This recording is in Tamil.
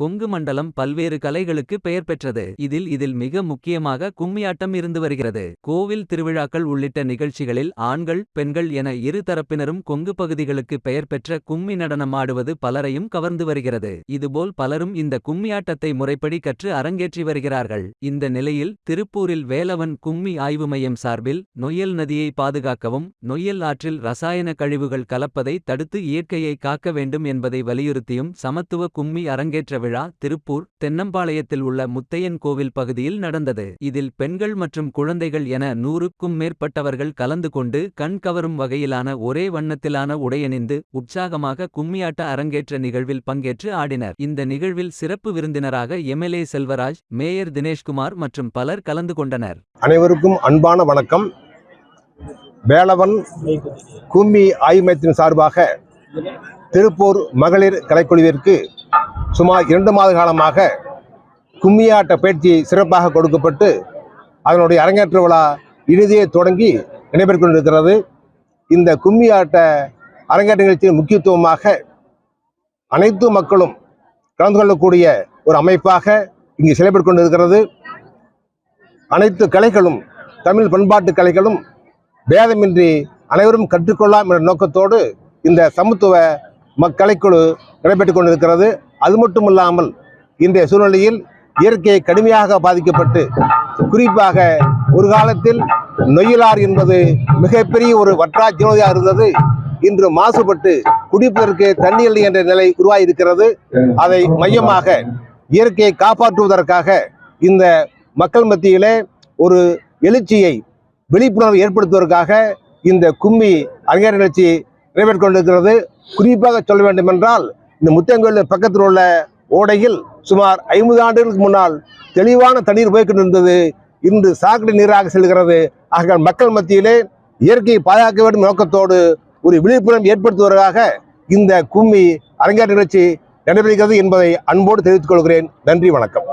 கொங்கு மண்டலம் பல்வேறு கலைகளுக்கு பெயர் பெற்றது. இதில் இதில் மிக முக்கியமாக கும்மியாட்டம் இருந்து வருகிறது. கோவில் திருவிழாக்கள் உள்ளிட்ட நிகழ்ச்சிகளில் ஆண்கள் பெண்கள் என இரு தரப்பினரும் கொங்கு பகுதிகளுக்கு பெயர் பெற்ற கும்மி நடனம் ஆடுவது பலரையும் கவர்ந்து வருகிறது. இதுபோல் பலரும் இந்த கும்மியாட்டத்தை முறைப்படி கற்று அரங்கேற்றி வருகிறார்கள். இந்த நிலையில் திருப்பூரில் வேலவன் கும்மி ஆய்வு மையம் சார்பில் நொய்யல் நதியை பாதுகாக்கவும் நொய்யல் ஆற்றில் ரசாயன கழிவுகள் கலப்பதை தடுத்து இயற்கையை காக்க வேண்டும் என்பதை வலியுறுத்தியும் சமத்துவ கும்மி அரங்கேற்ற விழா திருப்பூர் தென்னம்பாளையத்தில் உள்ள முத்தையன் கோவில் பகுதியில் நடந்தது. இதில் பெண்கள் மற்றும் குழந்தைகள் என நூறுக்கும் மேற்பட்டவர்கள் கலந்து கொண்டு கண் கவரும் வகையிலான ஒரே வண்ணத்திலான உடையணிந்து உற்சாகமாக கும்மியாட்ட அரங்கேற்ற நிகழ்வில் பங்கேற்று ஆடினர். இந்த நிகழ்வில் சிறப்பு விருந்தினராக எம்எல்ஏ செல்வராஜ் மேயர் தினேஷ்குமார் மற்றும் பலர் கலந்து கொண்டனர். அனைவருக்கும் அன்பான வணக்கம். வேளவன் கும்மி ஆய்மயத்தின் சார்பாக திருப்பூர் மகளிர் கலைக்குழுவிற்கு சுமார் இரண்டு மாத காலமாக கும்மியாட்ட பயிற்சி சிறப்பாக கொடுக்கப்பட்டு அதனுடைய அரங்கேற்ற விழா இறுதியை தொடங்கி நடைபெற்றுக் கொண்டிருக்கிறது. இந்த கும்மியாட்ட அரங்கேற்ற நிகழ்ச்சியின் முக்கியத்துவமாக அனைத்து மக்களும் கலந்து கொள்ளக்கூடிய ஒரு அமைப்பாக இங்கு செயல்பட்டு கொண்டிருக்கிறது. அனைத்து கலைகளும் தமிழ் பண்பாட்டு கலைகளும் பேதமின்றி அனைவரும் கற்றுக்கொள்ளலாம் என்ற நோக்கத்தோடு இந்த சமத்துவ மக்கலைக்குழு நடைபெற்றுக் கொண்டிருக்கிறது. அது மட்டுமல்லாமல் இன்றைய சூழ்நிலையில் இயற்கை கடுமையாக பாதிக்கப்பட்டு குறிப்பாக ஒரு காலத்தில் நொயிலார் என்பது மிகப்பெரிய ஒரு வற்றா இருந்தது. இன்று மாசுபட்டு குடிப்பதற்கு தண்ணீர் இல்லை என்ற நிலை உருவாகியிருக்கிறது அதை மையமாக இயற்கையை காப்பாற்றுவதற்காக இந்த மக்கள் மத்தியிலே ஒரு எழுச்சியை விழிப்புணர்வு ஏற்படுத்துவதற்காக இந்த கும்மி அறிஞர் நிகழ்ச்சி நிறைவேற்றிக் கொண்டிருக்கிறது. குறிப்பாக சொல்ல வேண்டும் என்றால் இந்த முத்தியங்கோயில் பக்கத்தில் உள்ள ஓடையில் சுமார் ஐம்பது ஆண்டுகளுக்கு முன்னால் தெளிவான தண்ணீர் போய்கொண்டிருந்தது இன்று சாக்கடை நீராக செல்கிறது. ஆக மக்கள் மத்தியிலே இயற்கையை பாதுகாக்க வேண்டும் நோக்கத்தோடு ஒரு விழிப்புணர்வு ஏற்படுத்துவதற்காக இந்த கும்மி அரங்கேற்ற நிகழ்ச்சி நடைபெறுகிறது என்பதை அன்போடு தெரிவித்துக் கொள்கிறேன். நன்றி வணக்கம்.